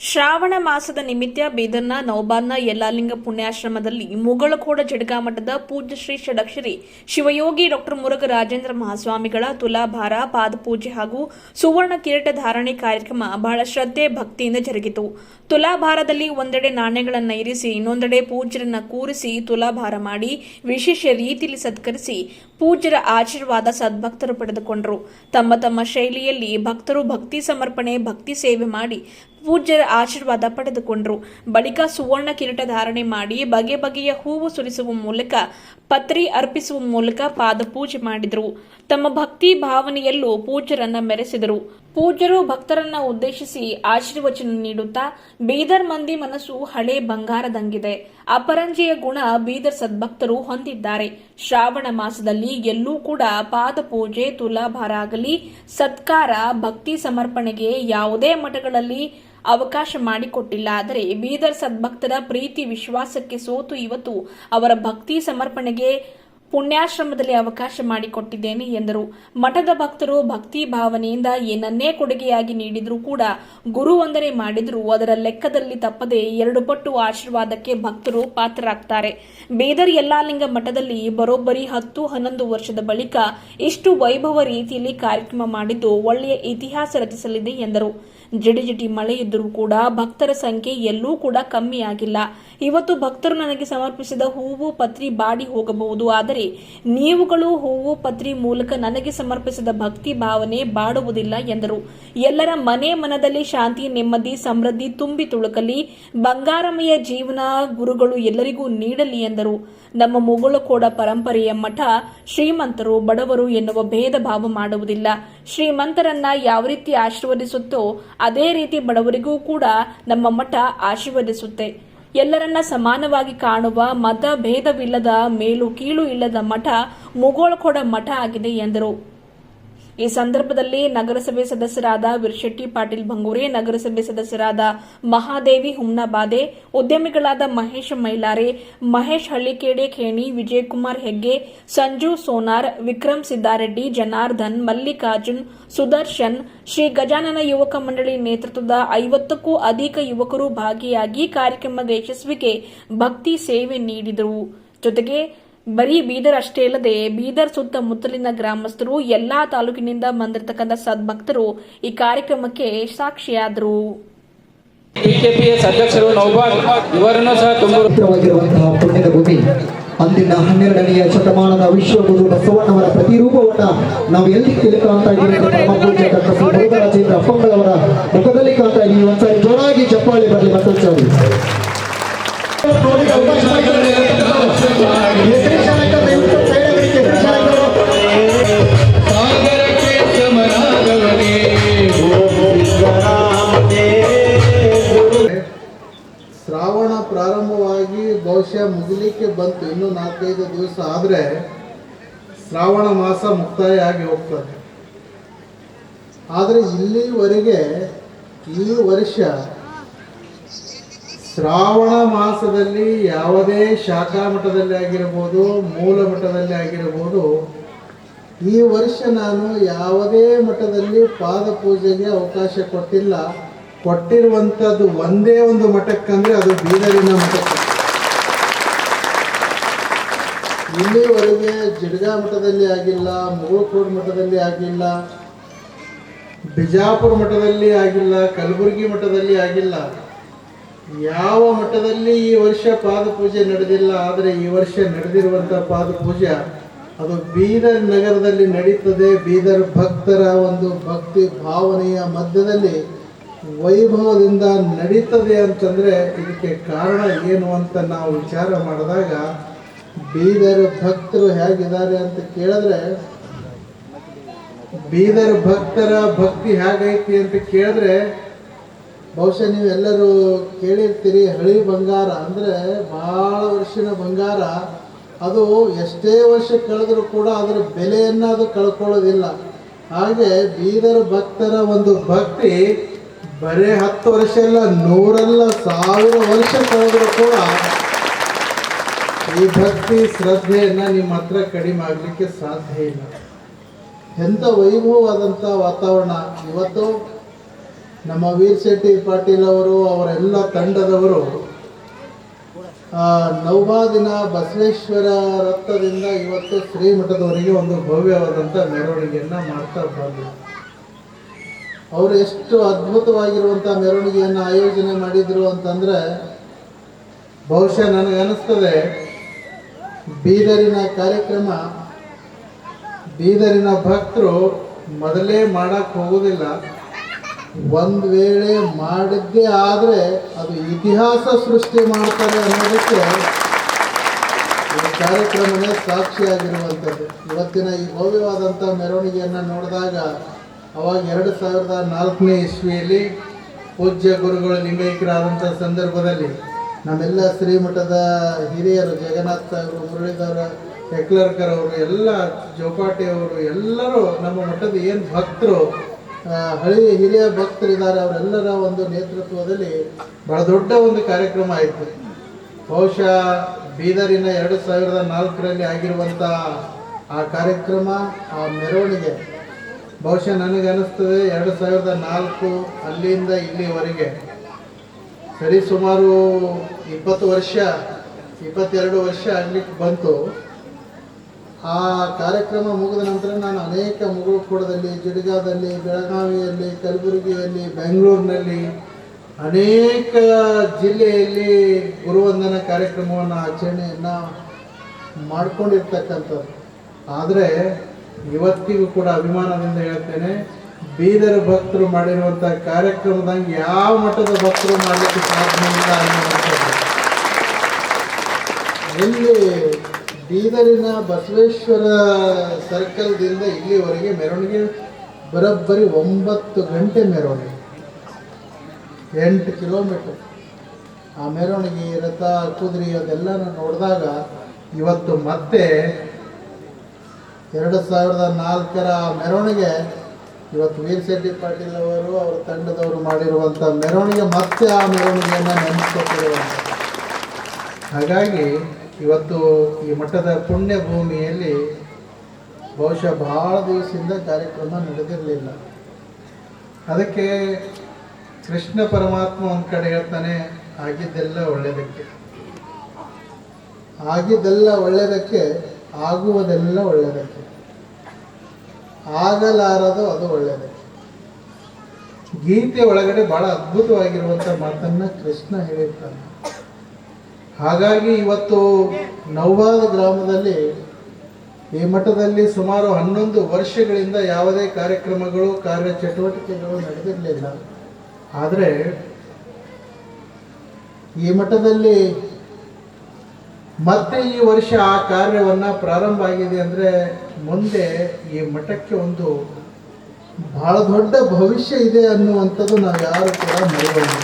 ಶ್ರಾವಣ ಮಾಸದ ನಿಮಿತ್ತ ಬೀದರ್ನ ನೌಬಾದ್ನ ಯಲ್ಲಾಲಿಂಗ ಪುಣ್ಯಾಶ್ರಮದಲ್ಲಿ ಮುಗಳಕೋಡ ಜಡಗಾ ಮಠದ ಪೂಜ್ಯ ಶ್ರೀ ಷಡಕ್ಷರಿ ಶಿವಯೋಗಿ ಡಾಕ್ಟರ್ ಮುರುಘ ರಾಜೇಂದ್ರ ಮಹಾಸ್ವಾಮಿಗಳ ತುಲಾಭಾರ, ಪಾದಪೂಜೆ ಹಾಗೂ ಸುವರ್ಣ ಕಿರೀಟ ಧಾರಣೆ ಕಾರ್ಯಕ್ರಮ ಬಹಳ ಶ್ರದ್ಧೆ, ಭಕ್ತಿಯಿಂದ ಜರುಗಿತು. ತುಲಾಭಾರದಲ್ಲಿ ಒಂದೆಡೆ ನಾಣ್ಯಗಳನ್ನು ಇರಿಸಿ, ಇನ್ನೊಂದೆಡೆ ಪೂಜ್ಯರನ್ನ ಕೂರಿಸಿ ತುಲಾಭಾರ ಮಾಡಿ, ವಿಶೇಷ ರೀತಿಯಲ್ಲಿ ಸತ್ಕರಿಸಿ ಪೂಜ್ಯರ ಆಶೀರ್ವಾದ ಸದ್ಭಕ್ತರು ಪಡೆದುಕೊಂಡರು. ತಮ್ಮ ತಮ್ಮ ಶೈಲಿಯಲ್ಲಿ ಭಕ್ತರು ಭಕ್ತಿ ಸಮರ್ಪಣೆ, ಭಕ್ತಿ ಸೇವೆ ಮಾಡಿ ಪೂಜ್ಯರ ಆಶೀರ್ವಾದ ಪಡೆದುಕೊಂಡರು. ಬಳಿಕ ಸುವರ್ಣ ಕಿರೀಟ ಧಾರಣೆ ಮಾಡಿ ಬಗೆ ಬಗೆಯ ಹೂವು ಸುರಿಸುವ ಮೂಲಕ, ಪತ್ರಿ ಅರ್ಪಿಸುವ ಮೂಲಕ ಪಾದಪೂಜೆ ಮಾಡಿದರು. ತಮ್ಮ ಭಕ್ತಿ ಭಾವನೆಯಲ್ಲೂ ಪೂಜ್ಯರನ್ನ ಮೆರೆಸಿದರು. ಪೂಜ್ಯರು ಭಕ್ತರನ್ನ ಉದ್ದೇಶಿಸಿ ಆಶೀರ್ವಚನ ನೀಡುತ್ತಾ, ಬೀದರ್ ಮಂದಿ ಮನಸ್ಸು ಹಳೆ ಬಂಗಾರದಂಗಿದೆ. ಅಪರಂಜಿಯ ಗುಣ ಬೀದರ್ ಸದ್ಭಕ್ತರು ಹೊಂದಿದ್ದಾರೆ. ಶ್ರಾವಣ ಮಾಸದಲ್ಲಿ ಎಲ್ಲೂ ಕೂಡ ಪಾದಪೂಜೆ, ತುಲಾಭಾರ ಆಗಲಿ, ಸತ್ಕಾರ, ಭಕ್ತಿ ಸಮರ್ಪಣೆಗೆ ಯಾವುದೇ ಮಠಗಳಲ್ಲಿ ಅವಕಾಶ ಮಾಡಿಕೊಟ್ಟಿಲ್ಲ. ಆದರೆ ಬೀದರ್ ಸದ್ಭಕ್ತರ ಪ್ರೀತಿ ವಿಶ್ವಾಸಕ್ಕೆ ಸೋತು ಇವತ್ತು ಅವರ ಭಕ್ತಿ ಸಮರ್ಪಣೆಗೆ ಪುಣ್ಯಾಶ್ರಮದಲ್ಲಿ ಅವಕಾಶ ಮಾಡಿಕೊಟ್ಟಿದ್ದೇನೆ ಎಂದರು. ಮಠದ ಭಕ್ತರು ಭಕ್ತಿ ಭಾವನೆಯಿಂದ ಏನನ್ನೇ ಕೊಡುಗೆಯಾಗಿ ನೀಡಿದರೂ ಕೂಡ ಗುರು ಒಂದರೆ ಮಾಡಿದರೂ ಅದರ ಲೆಕ್ಕದಲ್ಲಿ ತಪ್ಪದೆ ಎರಡು ಪಟ್ಟು ಆಶೀರ್ವಾದಕ್ಕೆ ಭಕ್ತರು ಪಾತ್ರರಾಗ್ತಾರೆ. ಬೀದರ್ ಯಲ್ಲಾಲಿಂಗ ಮಠದಲ್ಲಿ ಬರೋಬ್ಬರಿ ಹತ್ತು ಹನ್ನೊಂದು ವರ್ಷದ ಬಳಿಕ ಇಷ್ಟು ವೈಭವ ರೀತಿಯಲ್ಲಿ ಕಾರ್ಯಕ್ರಮ ಮಾಡಿದ್ದು ಒಳ್ಳೆಯ ಇತಿಹಾಸ ರಚಿಸಲಿದೆ ಎಂದರು. ಜಿಡಿಜಿಟಿ ಮಳೆ ಇದ್ದರೂ ಕೂಡ ಭಕ್ತರ ಸಂಖ್ಯೆ ಎಲ್ಲೂ ಕೂಡ ಕಮ್ಮಿ ಆಗಿಲ್ಲ. ಇವತ್ತು ಭಕ್ತರು ನನಗೆ ಸಮರ್ಪಿಸಿದ ಹೂವು ಪತ್ರಿ ಬಾಡಿ ಹೋಗಬಹುದು. ಆದರೆ ನೀವುಗಳು ಹೂವು ಪತ್ರಿ ಮೂಲಕ ನನಗೆ ಸಮರ್ಪಿಸಿದ ಭಕ್ತಿ ಭಾವನೆ ಬಾಡುವುದಿಲ್ಲ ಎಂದರು. ಎಲ್ಲರ ಮನೆ ಮನದಲ್ಲಿ ಶಾಂತಿ, ನೆಮ್ಮದಿ, ಸಮೃದ್ಧಿ ತುಂಬಿ ತುಳುಕಲಿ. ಬಂಗಾರಮಯ ಜೀವನ ಗುರುಗಳು ಎಲ್ಲರಿಗೂ ನೀಡಲಿ ಎಂದರು. ನಮ್ಮ ಮುಗುಳುಕೋಡ ಪರಂಪರೆಯ ಮಠ ಶ್ರೀಮಂತರು ಬಡವರು ಎನ್ನುವ ಭೇದ ಭಾವ ಮಾಡುವುದಿಲ್ಲ. ಶ್ರೀಮಂತರನ್ನ ಯಾವ ರೀತಿ ಆಶೀರ್ವದಿಸುತ್ತೋ ಅದೇ ರೀತಿ ಬಡವರಿಗೂ ಕೂಡ ನಮ್ಮ ಮಠ ಆಶೀರ್ವದಿಸುತ್ತೆ. ಎಲ್ಲರನ್ನ ಸಮಾನವಾಗಿ ಕಾಣುವ ಮತ ಭೇದವಿಲ್ಲದ ಮೇಲು ಕೀಳು ಇಲ್ಲದ ಮಠ ಮುಗೋಳ್ಕೊಡ ಮಠ ಆಗಿದೆ ಎಂದರು. ಈ ಸಂದರ್ಭದಲ್ಲಿ ನಗರಸಭೆ ಸದಸ್ಯರಾದ ವಿರ್ಶೆಟ್ಟಿ ಪಾಟೀಲ್ ಭಂಗೂರೆ ನಗರಸಭೆ ಸದಸ್ಯರಾದ ಮಹಾದೇವಿ ಹುಮ್ನಾಬಾದೆ, ಉದ್ಯಮಿಗಳಾದ ಮಹೇಶ್ ಮೈಲಾರೆ, ಮಹೇಶ್ ಹಳ್ಳಿಕೇಡೆ, ಖೇಣಿ, ವಿಜಯಕುಮಾರ್ ಹೆಗ್ಗೆ, ಸಂಜು ಸೋನಾರ್, ವಿಕ್ರಮ್ ಸಿದ್ದಾರೆಡ್ಡಿ, ಜನಾರ್ದನ್, ಮಲ್ಲಿಕಾರ್ಜುನ್, ಸುದರ್ಶನ್, ಶ್ರೀ ಗಜಾನನ ಯುವಕ ಮಂಡಳಿ ನೇತೃತ್ವದ ಐವತ್ತಕ್ಕೂ ಅಧಿಕ ಯುವಕರು ಭಾಗಿಯಾಗಿ ಕಾರ್ಯಕ್ರಮದ ಯಶಸ್ವಿಗೆ ಭಕ್ತಿ ಸೇವೆ ನೀಡಿದರು. ಜೊತೆಗೆ ಬರೀ ಬೀದರ್ ಅಷ್ಟೇ ಅಲ್ಲದೆ ಬೀದರ್ ಸುತ್ತಮುತ್ತಲಿನ ಗ್ರಾಮಸ್ಥರು ಎಲ್ಲಾ ತಾಲೂಕಿನಿಂದ ಬಂದಿರತಕ್ಕಂತ ಸದ್ಭಕ್ತರು ಈ ಕಾರ್ಯಕ್ರಮಕ್ಕೆ ಸಾಕ್ಷಿಯಾದರು. ಅಧ್ಯಕ್ಷರು ಇವರನ್ನು ಸಹ ಪುಣ್ಯದ ಭೂಮಿ ಅಂದಿನ ಹನ್ನೆರಡನೆಯ ಶತಮಾನದ ವಿಶ್ವಗುರು ಬಸವಣ್ಣವರ ಪ್ರತಿರೂಪವನ್ನ ನಾವು ಎಲ್ಲಿ ತಿಳಿ ಕಾಣ್ತಾ ಇದ್ದೀವಿ ಮುರುಘರಾಜೇಂದ್ರ ಅಪ್ಪಂಗಳವರ ಮುಖದಲ್ಲಿ ಕಾಣ್ತಾ ಇದ್ದೀವಿ ಒಂದ್ಸಾರಿ ಜೋರಾಗಿ ಚಪ್ಪಾಳಿ ಬರಲಿ ಮತ್ತೊಂದ್ಸಾರಿ. ಶ್ರಾವಣ ಪ್ರಾರಂಭವಾಗಿ ಬಹುಶಃ ಮುಗಿಲಿಕ್ಕೆ ಬಂತು ಇನ್ನೂ ನಾಲ್ಕೈದು ದಿವಸ ಆದರೆ ಶ್ರಾವಣ ಮಾಸ ಮುಕ್ತಾಯ ಆಗಿ ಹೋಗ್ತದೆ. ಆದರೆ ಇಲ್ಲಿವರೆಗೆ, ಈ ವರ್ಷ ಶ್ರಾವಣ ಮಾಸದಲ್ಲಿ ಯಾವುದೇ ಶಾಖಾ ಮಠದಲ್ಲಿ ಆಗಿರ್ಬೋದು, ಮೂಲ ಮಠದಲ್ಲಿ ಆಗಿರ್ಬೋದು, ಈ ವರ್ಷ ನಾನು ಯಾವುದೇ ಮಠದಲ್ಲಿ ಪಾದ ಪೂಜೆಗೆ ಅವಕಾಶ ಕೊಟ್ಟಿಲ್ಲ. ಕೊಟ್ಟಿರುವಂಥದ್ದು ಒಂದೇ ಒಂದು ಮಠಕ್ಕಂದ್ರೆ ಅದು ಬೀದರಿನ ಮಠಕ್ಕೆ. ಇಲ್ಲಿವರೆಗೆ ಜಿಡ್ಗಾ ಮಠದಲ್ಲಿ ಆಗಿಲ್ಲ, ಮುಗುಳ್ಕೋಡ್ ಮಠದಲ್ಲಿ ಆಗಿಲ್ಲ, ಬಿಜಾಪುರ ಮಠದಲ್ಲಿ ಆಗಿಲ್ಲ, ಕಲಬುರಗಿ ಮಠದಲ್ಲಿ ಆಗಿಲ್ಲ. ಯಾವ ಮಠದಲ್ಲಿ ಈ ವರ್ಷ ಪಾದ ಪೂಜೆ ನಡೆದಿಲ್ಲ, ಆದರೆ ಈ ವರ್ಷ ನಡೆದಿರುವಂಥ ಪಾದಪೂಜೆ ಅದು ಬೀದರ್ ನಗರದಲ್ಲಿ ನಡೀತದೆ. ಬೀದರ್ ಭಕ್ತರ ಒಂದು ಭಕ್ತಿ ಭಾವನೆಯ ಮಧ್ಯದಲ್ಲಿ ವೈಭವದಿಂದ ನಡೀತದೆ ಅಂತಂದರೆ ಇದಕ್ಕೆ ಕಾರಣ ಏನು ಅಂತ ನಾವು ವಿಚಾರ ಮಾಡಿದಾಗ, ಬೀದರ್ ಭಕ್ತರು ಹೇಗಿದ್ದಾರೆ ಅಂತ ಕೇಳಿದ್ರೆ, ಬೀದರ್ ಭಕ್ತರ ಭಕ್ತಿ ಹೇಗೈತಿ ಅಂತ ಕೇಳಿದ್ರೆ, ಬಹುಶಃ ನೀವೆಲ್ಲರೂ ಕೇಳಿರ್ತೀರಿ ಹಳಿ ಬಂಗಾರ ಅಂದರೆ ಭಾಳ ವರ್ಷದ ಬಂಗಾರ. ಅದು ಎಷ್ಟೇ ವರ್ಷ ಕಳೆದರೂ ಕೂಡ ಅದರ ಬೆಲೆಯನ್ನು ಅದು ಕಳ್ಕೊಳ್ಳೋದಿಲ್ಲ. ಹಾಗೆ ಬೀದರ್ ಭಕ್ತರ ಒಂದು ಭಕ್ತಿ ಬರೀ ಹತ್ತು ವರ್ಷ ಇಲ್ಲ ನೂರಲ್ಲ ಸಾವಿರ ವರ್ಷ ಕಳೆದರೂ ಕೂಡ ಈ ಭಕ್ತಿ ಶ್ರದ್ಧೆಯನ್ನು ನಿಮ್ಮ ಹತ್ರ ಕಡಿಮೆ ಆಗಲಿಕ್ಕೆ ಸಾಧ್ಯ ಇಲ್ಲ. ಎಂಥ ವೈಭವವಾದಂಥ ವಾತಾವರಣ. ಇವತ್ತು ನಮ್ಮ ವೀರ್ ಶೆಟ್ಟಿ ಪಾಟೀಲ್ ಅವರು, ಅವರೆಲ್ಲ ತಂಡದವರು ನೌಬಾದಿನ ಬಸವೇಶ್ವರ ರಥದಿಂದ ಇವತ್ತು ಶ್ರೀಮಠದವರಿಗೆ ಒಂದು ಭವ್ಯವಾದಂಥ ಮೆರವಣಿಗೆಯನ್ನು ಮಾಡ್ತಾ ಬಂದರು. ಅವರು ಎಷ್ಟು ಅದ್ಭುತವಾಗಿರುವಂಥ ಮೆರವಣಿಗೆಯನ್ನು ಆಯೋಜನೆ ಮಾಡಿದರು ಅಂತಂದರೆ ಬಹುಶಃ ನನಗೆ ಅನಿಸ್ತದೆ, ಬೀದರಿನ ಕಾರ್ಯಕ್ರಮ, ಬೀದರಿನ ಭಕ್ತರು ಮೊದಲೇ ಮಾಡೋಕ್ಕೆ ಹೋಗೋದಿಲ್ಲ. ಒಂದು ವೇಳೆ ಮಾಡಿದ್ದೇ ಆದರೆ ಅದು ಇತಿಹಾಸ ಸೃಷ್ಟಿ ಮಾಡ್ತಾರೆ ಅನ್ನೋದಕ್ಕೆ ಈ ಕಾರ್ಯಕ್ರಮನೇ ಸಾಕ್ಷಿಯಾಗಿರುವಂಥದ್ದು. ಇವತ್ತಿನ ಈ ಭವ್ಯವಾದಂಥ ಮೆರವಣಿಗೆಯನ್ನು ನೋಡಿದಾಗ ಅವಾಗ ಎರಡು ಸಾವಿರದ ನಾಲ್ಕನೇ ಇಸ್ವಿಯಲ್ಲಿ ಪೂಜ್ಯ ಗುರುಗಳು ಲಿಂಗೈಕ್ಯರಾದಂಥ ಸಂದರ್ಭದಲ್ಲಿ ನಮ್ಮೆಲ್ಲ ಶ್ರೀಮಠದ ಹಿರಿಯರು ಜಗನ್ನಾಥ್ ಅವರು ಮುರಳೀಧರ ಹೆಕ್ಲರ್ಕರ್ ಅವರು, ಎಲ್ಲ ಜೋಪಾಟಿ ಎಲ್ಲರೂ ನಮ್ಮ ಮಠದ ಏನು ಭಕ್ತರು ಹಳೆಯ ಹಳಿ ಹಿರಿಯ ಭಕ್ತರಿದ್ದಾರೆ, ಅವರೆಲ್ಲರ ಒಂದು ನೇತೃತ್ವದಲ್ಲಿ ಬಹಳ ದೊಡ್ಡ ಒಂದು ಕಾರ್ಯಕ್ರಮ ಆಯಿತು. ಬಹುಶಃ ಬೀದರಿನ ಎರಡು ಸಾವಿರದ ನಾಲ್ಕರಲ್ಲಿ ಆಗಿರುವಂಥ ಆ ಕಾರ್ಯಕ್ರಮ, ಆ ಮೆರವಣಿಗೆ ಬಹುಶಃ ನನಗೆ ಅನಿಸ್ತದೆ ಎರಡು ಸಾವಿರದ ನಾಲ್ಕು ಅಲ್ಲಿಂದ ಇಲ್ಲಿವರೆಗೆ. ಸರಿ, ಸುಮಾರು ಇಪ್ಪತ್ತು ವರ್ಷ, ಇಪ್ಪತ್ತೆರಡು ವರ್ಷ ಆಗ್ಲಿಕ್ಕೆ ಬಂತು. ಆ ಕಾರ್ಯಕ್ರಮ ಮುಗಿದ ನಂತರ ನಾನು ಅನೇಕ ಮುಗುಳುಕೋಡದಲ್ಲಿ, ಜಿಡ್ಗಾದಲ್ಲಿ, ಬೆಳಗಾವಿಯಲ್ಲಿ, ಕಲಬುರಗಿಯಲ್ಲಿ, ಬೆಂಗಳೂರಿನಲ್ಲಿ ಅನೇಕ ಜಿಲ್ಲೆಯಲ್ಲಿ ಗುರುವಂದನ ಕಾರ್ಯಕ್ರಮವನ್ನು ಆಚರಣೆಯನ್ನು ಮಾಡ್ಕೊಂಡಿರ್ತಕ್ಕಂಥದ್ದು. ಆದರೆ ಇವತ್ತಿಗೂ ಕೂಡ ಅಭಿಮಾನದಿಂದ ಹೇಳ್ತೇನೆ, ಬೀದರ ಭಕ್ತರು ಮಾಡಿರುವಂಥ ಕಾರ್ಯಕ್ರಮದಂಗೆ ಯಾವ ಮಟ್ಟದ ಭಕ್ತರು ಮಾಡಲಿಕ್ಕೆ ಸಾಧ್ಯ ಇಲ್ಲ ಇಲ್ಲಿ ಬೀದರಿನ ಬಸವೇಶ್ವರ ಸರ್ಕಲ್ದಿಂದ ಇಲ್ಲಿವರೆಗೆ ಮೆರವಣಿಗೆ ಬರೋಬ್ಬರಿ ಒಂಬತ್ತು ಗಂಟೆ ಮೆರವಣಿಗೆ. ಎಂಟು ಕಿಲೋಮೀಟರ್. ಆ ಮೆರವಣಿಗೆ ರಥ, ಕುದುರೆ ಅದೆಲ್ಲ ನೋಡಿದಾಗ ಇವತ್ತು ಮತ್ತೆ ಎರಡು ಸಾವಿರದ ನಾಲ್ಕರ ಮೆರವಣಿಗೆ ಇವತ್ತು ವೀರ್ ಶೆಟ್ಟಿ ಪಾಟೀಲ್ ಅವರು ಅವರ ತಂಡದವರು ಮಾಡಿರುವಂಥ ಮೆರವಣಿಗೆ ಮತ್ತೆ ಆ ಮೆರವಣಿಗೆಯನ್ನು ನೆನೆಸ್ಕೊಟ್ಟಿರುವಂಥ ಹಾಗಾಗಿ ಇವತ್ತು ಈ ಮಠದ ಪುಣ್ಯ ಭೂಮಿಯಲ್ಲಿ ಬಹುಶಃ ಬಹಳ ದಿವಸದಿಂದ ಕಾರ್ಯಕ್ರಮ ನಡೆದಿರಲಿಲ್ಲ. ಅದಕ್ಕೆ ಕೃಷ್ಣ ಪರಮಾತ್ಮ ಒಂದು ಕಡೆ ಹೇಳ್ತಾನೆ, ಆಗಿದ್ದೆಲ್ಲ ಒಳ್ಳೆಯದಕ್ಕೆ ಆಗಿದ್ದೆಲ್ಲ ಒಳ್ಳೆಯದಕ್ಕೆ ಆಗುವುದೆಲ್ಲ ಒಳ್ಳೆಯದಕ್ಕೆ. ಆಗಲಾರದು ಅದು ಒಳ್ಳೆಯದಕ್ಕೆ. ಗೀತೆ ಒಳಗಡೆ ಬಹಳ ಅದ್ಭುತವಾಗಿರುವಂಥ ಮಾತನ್ನ ಕೃಷ್ಣ ಹೇಳಿರ್ತಾನೆ. ಹಾಗಾಗಿ ಇವತ್ತು ನವ್ವಾದ ಗ್ರಾಮದಲ್ಲಿ ಈ ಮಠದಲ್ಲಿ ಸುಮಾರು ಹನ್ನೊಂದು ವರ್ಷಗಳಿಂದ ಯಾವುದೇ ಕಾರ್ಯಕ್ರಮಗಳು ಕಾರ್ಯಚಟುವಟಿಕೆಗಳು ನಡೆದಿರಲಿಲ್ಲ. ಆದರೆ ಈ ಮಠದಲ್ಲಿ ಮತ್ತೆ ಈ ವರ್ಷ ಆ ಕಾರ್ಯವನ್ನು ಪ್ರಾರಂಭ ಆಗಿದೆ ಅಂದರೆ ಮುಂದೆ ಈ ಮಠಕ್ಕೆ ಒಂದು ಬಹಳ ದೊಡ್ಡ ಭವಿಷ್ಯ ಇದೆ ಅನ್ನುವಂಥದ್ದು ನಾವು ಯಾರು ಕೂಡ ಮರೆಯೋಮ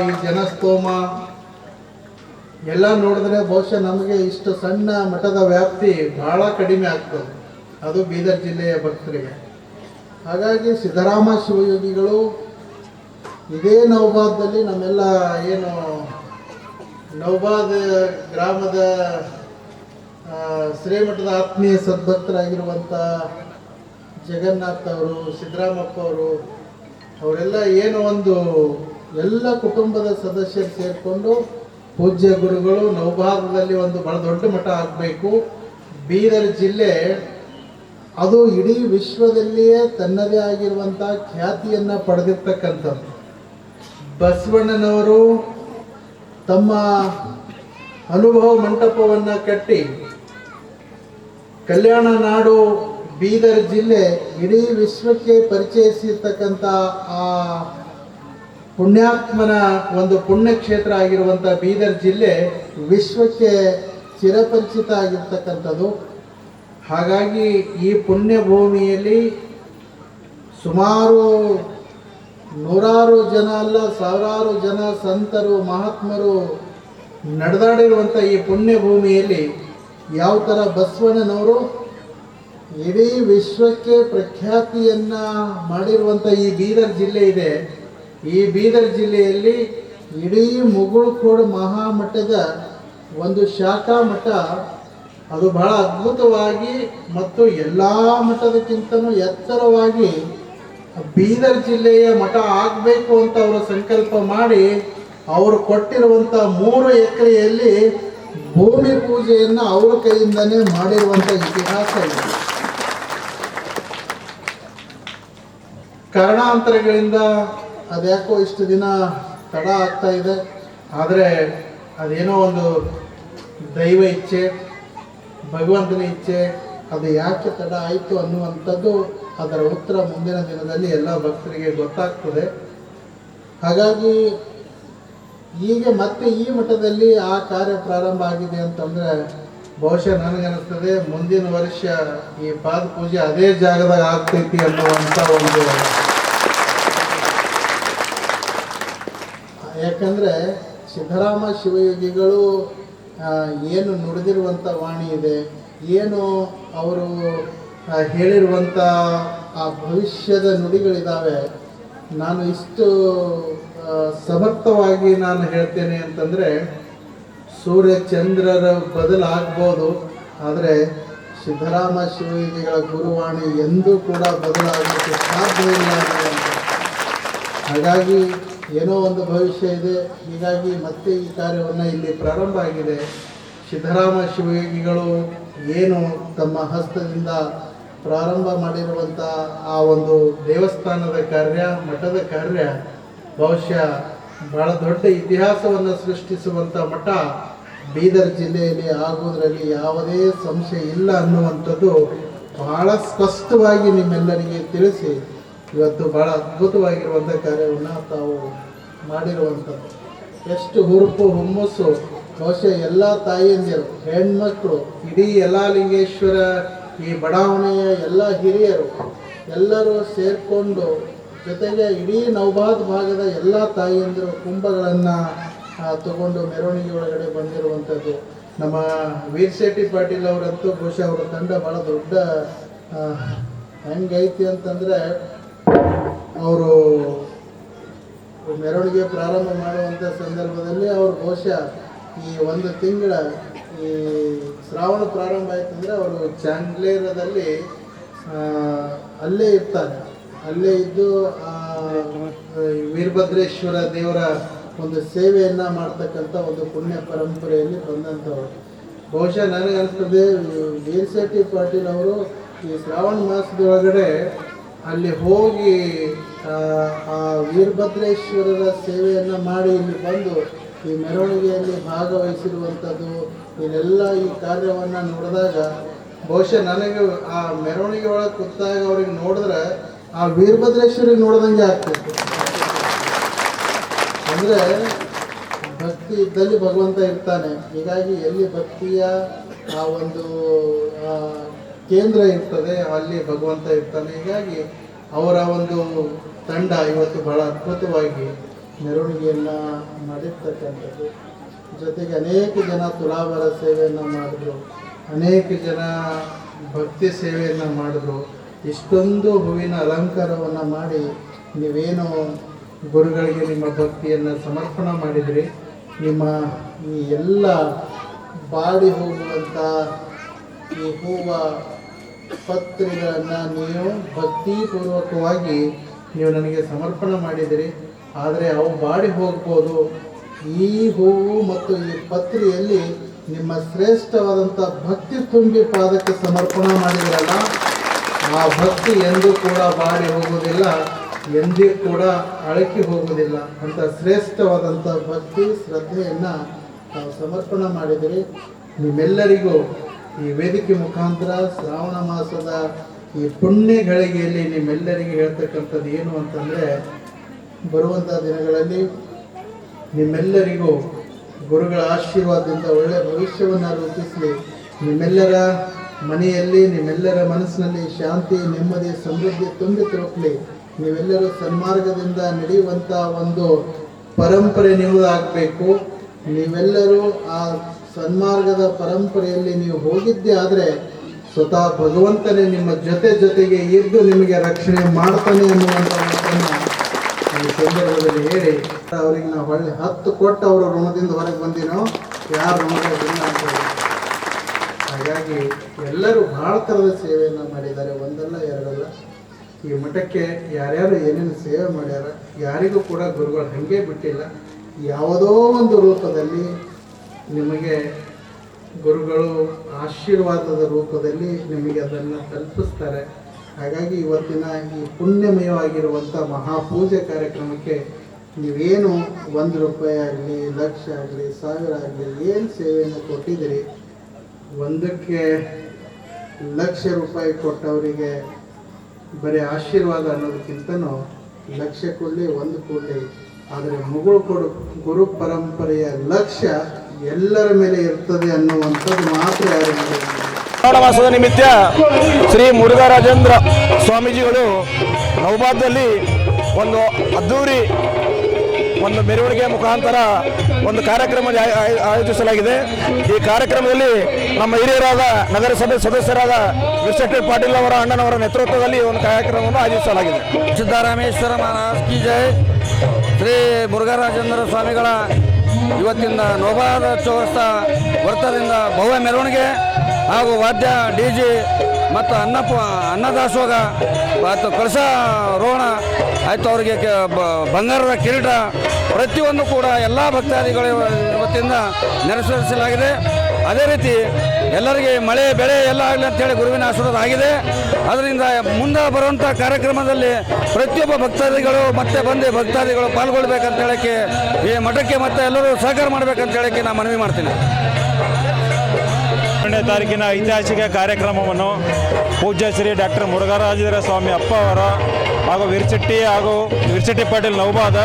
ಈ ಜನಸ್ತೋಮ ಎಲ್ಲ ನೋಡಿದ್ರೆ ಬಹುಶಃ ನಮಗೆ ಇಷ್ಟು ಸಣ್ಣ ಮಠದ ವ್ಯಾಪ್ತಿ ಬಹಳ ಕಡಿಮೆ ಆಗ್ತದೆ. ಅದು ಬೀದರ್ ಜಿಲ್ಲೆಯ ಭಕ್ತರಿಗೆ. ಹಾಗಾಗಿ ಸಿದ್ದರಾಮ ಶಿವಯೋಗಿಗಳು ಇದೇ ನವಭಾಗದಲ್ಲಿ ನಮ್ಮೆಲ್ಲ ಏನು ನೌಬಾದ್ ಗ್ರಾಮದ ಶ್ರೀಮಠದ ಆತ್ಮೀಯ ಸದ್ಭಕ್ತರಾಗಿರುವಂಥ ಜಗನ್ನಾಥ್ ಅವರು, ಸಿದ್ದರಾಮಪ್ಪ ಅವರು, ಅವರೆಲ್ಲ ಏನೋ ಒಂದು ಎಲ್ಲ ಕುಟುಂಬದ ಸದಸ್ಯರು ಸೇರಿಕೊಂಡು ಪೂಜ್ಯ ಗುರುಗಳು ನವಭಾರತದಲ್ಲಿ ಒಂದು ಬಹಳ ದೊಡ್ಡ ಮಠ ಆಗಬೇಕು. ಬೀದರ್ ಜಿಲ್ಲೆ ಅದು ಇಡೀ ವಿಶ್ವದಲ್ಲಿಯೇ ತನ್ನದೇ ಆಗಿರುವಂಥ ಖ್ಯಾತಿಯನ್ನು ಪಡೆದಿರ್ತಕ್ಕಂಥದ್ದು. ಬಸವಣ್ಣನವರು ತಮ್ಮ ಅನುಭವ ಮಂಟಪವನ್ನು ಕಟ್ಟಿ ಕಲ್ಯಾಣ ನಾಡು ಬೀದರ್ ಜಿಲ್ಲೆ ಇಡೀ ವಿಶ್ವಕ್ಕೆ ಪರಿಚಯಿಸಿರ್ತಕ್ಕಂಥ ಆ ಪುಣ್ಯಾತ್ಮನ ಒಂದು ಪುಣ್ಯಕ್ಷೇತ್ರ ಆಗಿರುವಂಥ ಬೀದರ್ ಜಿಲ್ಲೆ ವಿಶ್ವಕ್ಕೆ ಚಿರಪರಿಚಿತ ಆಗಿರ್ತಕ್ಕಂಥದ್ದು. ಹಾಗಾಗಿ ಈ ಪುಣ್ಯ ಭೂಮಿಯಲ್ಲಿ ಸುಮಾರು ನೂರಾರು ಜನ ಅಲ್ಲ, ಸಾವಿರಾರು ಜನ ಸಂತರು, ಮಹಾತ್ಮರು ನಡೆದಾಡಿರುವಂಥ ಈ ಪುಣ್ಯ ಭೂಮಿಯಲ್ಲಿ ಯಾವ ಥರ ಬಸವಣ್ಣನವರು? ಇಡೀ ವಿಶ್ವಕ್ಕೆ ಪ್ರಖ್ಯಾತಿಯನ್ನು ಮಾಡಿರುವಂಥ ಈ ಬೀದರ್ ಜಿಲ್ಲೆ ಇದೆ. ಈ ಬೀದರ್ ಜಿಲ್ಲೆಯಲ್ಲಿ ಇಡೀ ಮುಗುಳ್ಕೋಡು ಮಹಾಮಠದ ಒಂದು ಶಾಖಾ ಮಠ. ಅದು ಬಹಳ ಅದ್ಭುತವಾಗಿ ಮತ್ತು ಎಲ್ಲ ಮಠದಕ್ಕಿಂತಲೂ ಎತ್ತರವಾಗಿ ಬೀದರ್ ಜಿಲ್ಲೆಯ ಮಠ ಆಗಬೇಕು ಅಂತ ಅವರು ಸಂಕಲ್ಪ ಮಾಡಿ ಅವರು ಕೊಟ್ಟಿರುವಂಥ ಮೂರು ಎಕರೆಯಲ್ಲಿ ಭೂಮಿ ಪೂಜೆಯನ್ನು ಅವರ ಕೈಯಿಂದನೇ ಮಾಡಿರುವಂಥ ಇತಿಹಾಸ ಇದೆ. ಕಾರಣಾಂತರಗಳಿಂದ ಅದ್ಯಾಕೋ ಇಷ್ಟು ದಿನ ತಡ ಆಗ್ತಾ ಇದೆ, ಆದರೆ ಅದೇನೋ ಒಂದು ದೈವ ಇಚ್ಛೆ, ಭಗವಂತನ ಇಚ್ಛೆ, ಅದು ಯಾಕೆ ತಡ ಆಯಿತು ಅನ್ನುವಂಥದ್ದು ಅದರ ಉತ್ತರ ಮುಂದಿನ ದಿನದಲ್ಲಿ ಎಲ್ಲ ಭಕ್ತರಿಗೆ ಗೊತ್ತಾಗ್ತದೆ. ಹಾಗಾಗಿ ಈಗ ಮತ್ತೆ ಈ ಮಠದಲ್ಲಿ ಆ ಕಾರ್ಯ ಪ್ರಾರಂಭ ಆಗಿದೆ ಅಂತಂದ್ರೆ ಬಹುಶಃ ನನಗನ್ನಿಸ್ತದೆ ಮುಂದಿನ ವರ್ಷ ಈ ಪಾದ ಪೂಜೆ ಅದೇ ಜಾಗದಾಗ ಆಗ್ತೈತಿ ಅನ್ನುವಂಥ ಒಂದು ಯಾಕಂದ್ರೆ ಸಿದ್ದರಾಮ ಶಿವಯೋಗಿಗಳು ಏನು ನುಡಿದಿರುವಂಥ ವಾಣಿ ಇದೆ, ಏನು ಅವರು ಹೇಳಿರುವಂಥ ಆ ಭವಿಷ್ಯದ ನುಡಿಗಳಿದ್ದಾವೆ ನಾನು ಇಷ್ಟು ಸಮರ್ಥವಾಗಿ ನಾನು ಹೇಳ್ತೇನೆ ಅಂತಂದರೆ, ಸೂರ್ಯ ಚಂದ್ರರ ಬದಲಾಗ್ಬೋದು, ಆದರೆ ಸಿದ್ಧರಾಮ ಶಿವಯೋಗಿಗಳ ಗುರುವಾಣಿ ಎಂದೂ ಕೂಡ ಬದಲಾಗಲಿಕ್ಕೆ ಸಾಧ್ಯ ಇಲ್ಲ ಹಾಗಾಗಿ ಏನೋ ಒಂದು ಭವಿಷ್ಯ ಇದೆ, ಹೀಗಾಗಿ ಮತ್ತೆ ಈ ಕಾರ್ಯವನ್ನು ಇಲ್ಲಿ ಪ್ರಾರಂಭ ಆಗಿದೆ. ಸಿದ್ಧರಾಮ ಶಿವಯೋಗಿಗಳು ಏನು ತಮ್ಮ ಹಸ್ತದಿಂದ ಪ್ರಾರಂಭ ಮಾಡಿರುವಂಥ ಆ ಒಂದು ದೇವಸ್ಥಾನದ ಕಾರ್ಯ, ಮಠದ ಕಾರ್ಯ, ಬಹುಶಃ ಬಹಳ ದೊಡ್ಡ ಇತಿಹಾಸವನ್ನು ಸೃಷ್ಟಿಸುವಂಥ ಮಠ ಬೀದರ್ ಜಿಲ್ಲೆಯಲ್ಲಿ ಆಗುವುದರಲ್ಲಿ ಯಾವುದೇ ಸಂಶಯ ಇಲ್ಲ ಅನ್ನುವಂಥದ್ದು ಬಹಳ ಸ್ಪಷ್ಟವಾಗಿ ನಿಮ್ಮೆಲ್ಲರಿಗೆ ತಿಳಿಸಿ, ಇವತ್ತು ಬಹಳ ಅದ್ಭುತವಾಗಿರುವಂಥ ಕಾರ್ಯವನ್ನು ತಾವು ಮಾಡಿರುವಂಥದ್ದು. ಎಷ್ಟು ಹುರುಪು ಹುಮ್ಮಸ್ಸು, ಬಹುಶಃ ಎಲ್ಲ ತಾಯಿಯಂದಿರು ಹೆಣ್ಮಕ್ಳು, ಇಡೀ ಯಲ್ಲಾಲಿಂಗೇಶ್ವರ ಈ ಬಡಾವಣೆಯ ಎಲ್ಲ ಹಿರಿಯರು ಎಲ್ಲರೂ ಸೇರಿಕೊಂಡು ಜೊತೆಗೆ ಇಡೀ ನೌಬಾದ್ ಭಾಗದ ಎಲ್ಲ ತಾಯಿಯಂದಿರು ಕುಂಭಗಳನ್ನು ತಗೊಂಡು ಮೆರವಣಿಗೆ ಒಳಗಡೆ ಬಂದಿರುವಂಥದ್ದು. ನಮ್ಮ ವೀರಶೆಟ್ಟಿ ಪಾಟೀಲ್ ಅವರಂತೂ ಬಹುಶಃ ಅವರ ತಂಡ ಭಾಳ ದೊಡ್ಡ ಹೆಂಗೈತಿ ಅಂತಂದರೆ ಅವರು ಮೆರವಣಿಗೆ ಪ್ರಾರಂಭ ಮಾಡುವಂಥ ಸಂದರ್ಭದಲ್ಲಿ ಅವರು ಬಹುಶಃ ಈ ಒಂದು ತಿಂಗಳ ಈ ಶ್ರಾವಣ ಪ್ರಾರಂಭ ಆಯ್ತಂದ್ರೆ ಅವರು ಚಾಂಗ್ಲೇರದಲ್ಲಿ ಅಲ್ಲೇ ಇರ್ತಾರೆ. ಅಲ್ಲೇ ಇದ್ದು ವೀರಭದ್ರೇಶ್ವರ ದೇವರ ಒಂದು ಸೇವೆಯನ್ನು ಮಾಡ್ತಕ್ಕಂಥ ಒಂದು ಪುಣ್ಯ ಪರಂಪರೆಯಲ್ಲಿ ಬಂದಂಥವ್ರು. ಬಹುಶಃ ನನಗೆ ಅನಿಸ್ತದೆ ವೀರ್ ಶೆಟ್ಟಿ ಪಾಟೀಲ್ ಅವರು ಈ ಶ್ರಾವಣ ಮಾಸದೊಳಗಡೆ ಅಲ್ಲಿ ಹೋಗಿ ಆ ವೀರಭದ್ರೇಶ್ವರರ ಸೇವೆಯನ್ನು ಮಾಡಿ ಇಲ್ಲಿ ಬಂದು ಈ ಮೆರವಣಿಗೆಯಲ್ಲಿ ಭಾಗವಹಿಸಿರುವಂಥದ್ದು ಇಲ್ಲೆಲ್ಲ ಈ ಕಾರ್ಯವನ್ನು ನೋಡಿದಾಗ ಬಹುಶಃ ನನಗೆ ಆ ಮೆರವಣಿಗೆ ಒಳಗೆ ಕೂತಾಗ ಅವ್ರಿಗೆ ನೋಡಿದ್ರೆ ಆ ವೀರಭದ್ರೇಶ್ವರಿಗೆ ನೋಡ್ದಂಗೆ ಆಗ್ತಿತ್ತು. ಅಂದರೆ ಭಕ್ತಿ ಇದ್ದಲ್ಲಿ ಭಗವಂತ ಇರ್ತಾನೆ. ಹೀಗಾಗಿ ಎಲ್ಲಿ ಭಕ್ತಿಯ ಆ ಒಂದು ಕೇಂದ್ರ ಇರ್ತದೆ, ಅಲ್ಲಿ ಭಗವಂತ ಇರ್ತಾನೆ. ಹೀಗಾಗಿ ಅವರ ಒಂದು ತಂಡ ಇವತ್ತು ಬಹಳ ಅದ್ಭುತವಾಗಿ ಮೆರವಣಿಗೆಯನ್ನು ಮಾಡಿರ್ತಕ್ಕಂಥದ್ದು ಜೊತೆಗೆ ಅನೇಕ ಜನ ತುಲಾಭಾರ ಸೇವೆಯನ್ನು ಮಾಡಿದ್ರು. ಅನೇಕ ಜನ ಭಕ್ತಿ ಸೇವೆಯನ್ನು ಮಾಡಿದ್ರು. ಇಷ್ಟೊಂದು ಹೂವಿನ ಅಲಂಕಾರವನ್ನು ಮಾಡಿ ನೀವೇನು ಗುರುಗಳಿಗೆ ನಿಮ್ಮ ಭಕ್ತಿಯನ್ನು ಸಮರ್ಪಣೆ ಮಾಡಿದ್ರಿ. ನಿಮ್ಮ ಈ ಎಲ್ಲ ಬಾಡಿ ಹೋಗುವಂಥ ಈ ಹೂವ ಪತ್ರಿಗಳನ್ನು ನೀವು ಭಕ್ತಿಪೂರ್ವಕವಾಗಿ ನೀವು ನನಗೆ ಸಮರ್ಪಣೆ ಮಾಡಿದಿರಿ. ಆದರೆ ಅವು ಬಾಡಿ ಹೋಗ್ಬೋದು. ಈ ಹೂವು ಮತ್ತು ಈ ಪತ್ರಿಯಲ್ಲಿ ನಿಮ್ಮ ಶ್ರೇಷ್ಠವಾದಂಥ ಭಕ್ತಿ ತುಂಬಿ ಪಾದಕ್ಕೆ ಸಮರ್ಪಣೆ ಮಾಡಿದ್ರಲ್ಲ, ಆ ಭಕ್ತಿ ಎಂದೂ ಕೂಡ ಬಾಡಿ ಹೋಗುವುದಿಲ್ಲ, ಎಂದೂ ಕೂಡ ಅಳಕಿ ಹೋಗುವುದಿಲ್ಲ. ಅಂತ ಶ್ರೇಷ್ಠವಾದಂಥ ಭಕ್ತಿ, ಶ್ರದ್ಧೆಯನ್ನು ತಾವು ಸಮರ್ಪಣೆ ಮಾಡಿದಿರಿ. ನಿಮ್ಮೆಲ್ಲರಿಗೂ ಈ ವೇದಿಕೆ ಮುಖಾಂತರ ಶ್ರಾವಣ ಮಾಸದ ಈ ಪುಣ್ಯ ಗಳಿಗೆಯಲ್ಲಿ ನಿಮ್ಮೆಲ್ಲರಿಗೆ ಹೇಳ್ತಕ್ಕಂಥದ್ದು ಏನು ಅಂತಂದರೆ ಬರುವಂಥ ದಿನಗಳಲ್ಲಿ ನಿಮ್ಮೆಲ್ಲರಿಗೂ ಗುರುಗಳ ಆಶೀರ್ವಾದದಿಂದ ಒಳ್ಳೆಯ ಭವಿಷ್ಯವನ್ನು ರೂಪಿಸಲಿ ನಿಮ್ಮೆಲ್ಲರ ಮನೆಯಲ್ಲಿ, ನಿಮ್ಮೆಲ್ಲರ ಮನಸ್ಸಿನಲ್ಲಿ ಶಾಂತಿ, ನೆಮ್ಮದಿ, ಸಮೃದ್ಧಿ ತುಂಬಿ ತುಳುಕಲಿ ನೀವೆಲ್ಲರೂ ಸನ್ಮಾರ್ಗದಿಂದ ನಡೆಯುವಂಥ ಒಂದು ಪರಂಪರೆ ನೀವು ಆಗಬೇಕು. ನೀವೆಲ್ಲರೂ ಆ ಸನ್ಮಾರ್ಗದ ಪರಂಪರೆಯಲ್ಲಿ ನೀವು ಹೋಗಿದ್ದೆ ಆದರೆ ಸ್ವತಃ ಭಗವಂತನೇ ನಿಮ್ಮ ಜೊತೆ ಜೊತೆಗೆ ಇದ್ದು ನಿಮಗೆ ರಕ್ಷಣೆ ಮಾಡ್ತಾನೆ ಅನ್ನುವಂಥ ಈ ಸಂದರ್ಭದಲ್ಲಿ ಹೇಳಿ, ಅವ್ರಿಗೆ ನಾವು ಹತ್ತು ಕೊಟ್ಟು ಅವರು ಋಣದಿಂದ ಹೊರಗೆ ಬಂದಿನೋ ಯಾರು ಋಣದಿಂದ ಅಂತ ಹಾಗಾಗಿ ಎಲ್ಲರೂ ಭಾಳ ಥರದ ಸೇವೆಯನ್ನು ಮಾಡಿದ್ದಾರೆ. ಒಂದಲ್ಲ, ಎರಡಲ್ಲ. ಈ ಮಠಕ್ಕೆ ಯಾರ್ಯಾರು ಏನೇನು ಸೇವೆ ಮಾಡ್ಯಾರ, ಯಾರಿಗೂ ಕೂಡ ಗುರುಗಳು ಹಾಗೆ ಬಿಟ್ಟಿಲ್ಲ. ಯಾವುದೋ ಒಂದು ರೂಪದಲ್ಲಿ ನಿಮಗೆ ಗುರುಗಳು ಆಶೀರ್ವಾದದ ರೂಪದಲ್ಲಿ ನಿಮಗೆ ಅದನ್ನು ತಲುಪಿಸ್ತಾರೆ. ಹಾಗಾಗಿ ಇವತ್ತಿನ ಈ ಪುಣ್ಯಮಯವಾಗಿರುವಂಥ ಮಹಾಪೂಜೆ ಕಾರ್ಯಕ್ರಮಕ್ಕೆ ನೀವೇನು ಒಂದು ರೂಪಾಯಿ ಆಗಲಿ, ಲಕ್ಷ ಆಗಲಿ, ಸಾವಿರ ಆಗಲಿ, ಏನು ಸೇವೆಯನ್ನು ಕೊಟ್ಟಿದ್ದೀರಿ, ಒಂದಕ್ಕೆ ಲಕ್ಷ ರೂಪಾಯಿ ಕೊಟ್ಟವರಿಗೆ ಬರೀ ಆಶೀರ್ವಾದ ಅನ್ನೋದಕ್ಕಿಂತನೂ ಲಕ್ಷ ಕೊಡಲಿ ಒಂದು ಕೋಟಿ. ಆದರೆ ಮುಗುಳು ಕೊಡು, ಗುರು ಪರಂಪರೆಯ ಲಕ್ಷ್ಯ ಎಲ್ಲರ ಮೇಲೆ ಇರ್ತದೆ ಅನ್ನುವಂಥದ್ದು ಮಾತ್ರ ಯಾರು ಹೇಳಿಲ್ಲ. ನಿಮಿತ್ತ ಶ್ರೀ ಮುರುಘರಾಜೇಂದ್ರ ಸ್ವಾಮೀಜಿಗಳು ನವಬಾದ್ದಲ್ಲಿ ಒಂದು ಅದ್ದೂರಿ, ಒಂದು ಮೆರವಣಿಗೆ ಮುಖಾಂತರ ಒಂದು ಕಾರ್ಯಕ್ರಮ ಆಯ- ಆಯ- ಆಯೋಜಿಸಲಾಗಿದೆ. ಈ ಕಾರ್ಯಕ್ರಮದಲ್ಲಿ ನಮ್ಮ ಹಿರಿಯರಾದ ನಗರಸಭೆ ಸದಸ್ಯರಾದ ವಿಶ್ವಟೆ ಪಾಟೀಲ್ ಅವರ ಅಣ್ಣನವರ ನೇತೃತ್ವದಲ್ಲಿ ಒಂದು ಕಾರ್ಯಕ್ರಮವನ್ನು ಆಯೋಜಿಸಲಾಗಿದೆ. ಸಿದ್ದರಾಮೇಶ್ವರ ಮಹಾರಾಜ್ ಕಿ ಜೈ. ಶ್ರೀ ಮುರುಘರಾಜೇಂದ್ರ ಸ್ವಾಮಿಗಳ ಇವತ್ತಿನ ನೋಬಾದ ಚೌರಸ್ತ ವೃತ್ತದಿಂದ ಭವ್ಯ ಮೆರವಣಿಗೆ. ಹಾಗೂ ವಾದ್ಯ, ಡಿ ಜಿ ಮತ್ತು ಅನ್ನಪ್ಪ, ಅನ್ನದಾಸೋಗ, ಮತ್ತು ಕಳಸ ರೋಣ ಆಯಿತು ಅವರಿಗೆ ಬಂಗಾರದ ಕಿರೀಟ, ಪ್ರತಿಯೊಂದು ಕೂಡ ಎಲ್ಲ ಭಕ್ತಾದಿಗಳ ವತಿಯಿಂದ ನೆರವೇರಿಸಲಾಗಿದೆ. ಅದೇ ರೀತಿ ಎಲ್ಲರಿಗೆ ಮಳೆ, ಬೆಳೆ ಎಲ್ಲ ಆಗಲಿ ಅಂತೇಳಿ ಗುರುವಿನ ಆಶೀರ್ವಾದ ಆಗಿದೆ. ಅದರಿಂದ ಮುಂದೆ ಬರುವಂಥ ಕಾರ್ಯಕ್ರಮದಲ್ಲಿ ಪ್ರತಿಯೊಬ್ಬ ಭಕ್ತಾದಿಗಳು ಮತ್ತೆ ಬಂದು ಭಕ್ತಾದಿಗಳು ಪಾಲ್ಗೊಳ್ಬೇಕಂತ ಹೇಳಕ್ಕೆ ಈ ಮಠಕ್ಕೆ ಮತ್ತೆ ಎಲ್ಲರೂ ಸಹಕಾರ ಮಾಡಬೇಕಂತ ಹೇಳಕ್ಕೆ ನಾನು ಮನವಿ ಮಾಡ್ತೀನಿ. ಹನ್ನೆರಡನೇ ತಾರೀಕಿನ ಐತಿಹಾಸಿಕ ಕಾರ್ಯಕ್ರಮವನ್ನು ಪೂಜ್ಯ ಶ್ರೀ ಡಾಕ್ಟರ್ ಮುರುಘರಾಜೇಂದ್ರ ಸ್ವಾಮಿ ಅಪ್ಪ ಅವರ ಹಾಗೂ ವಿರ್ಚಟ್ಟಿ ಹಾಗೂ ವಿರ್ಚಟ್ಟಿ ಪಾಟೀಲ್ ನೌಬಾದ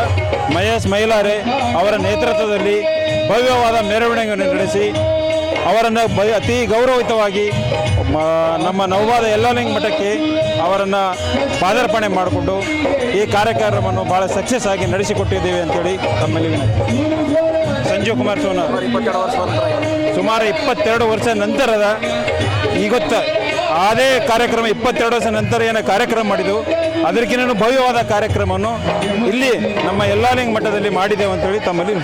ಮಹೇಶ್ ಮೈಲಾರೆ ಅವರ ನೇತೃತ್ವದಲ್ಲಿ ಭವ್ಯವಾದ ಮೆರವಣಿಗೆಯನ್ನು ನಡೆಸಿ ಅವರನ್ನು ಅತಿ ಗೌರವಯುತವಾಗಿ ನಮ್ಮ ನವಬಾದ ಯಲ್ಲಾಲಿಂಗ ಮಠಕ್ಕೆ ಅವರನ್ನು ಪಾದಾರ್ಪಣೆ ಮಾಡಿಕೊಂಡು ಈ ಕಾರ್ಯಕ್ರಮವನ್ನು ಭಾಳ ಸಕ್ಸಸ್ ಆಗಿ ನಡೆಸಿಕೊಟ್ಟಿದ್ದೇವೆ ಅಂತೇಳಿ ತಮ್ಮಲ್ಲಿ ಸಂಜೀವ್ ಕುಮಾರ್ ಸೋನಾರ್. ಸುಮಾರು ಇಪ್ಪತ್ತೆರಡು ವರ್ಷ ನಂತರದ ಗೊತ್ತ ಅದೇ ಕಾರ್ಯಕ್ರಮ ಇಪ್ಪತ್ತೆರಡು ವರ್ಷ ನಂತರ ಏನು ಕಾರ್ಯಕ್ರಮ ಮಾಡಿದ್ದು ಅದಕ್ಕಿಂತ ಭವ್ಯವಾದ ಕಾರ್ಯಕ್ರಮವನ್ನು ಇಲ್ಲಿ ನಮ್ಮ ಯಲ್ಲಾಲಿಂಗ ಮಠದಲ್ಲಿ ಮಾಡಿದ್ದೇವೆ ಅಂತೇಳಿ ತಮ್ಮಲ್ಲಿ.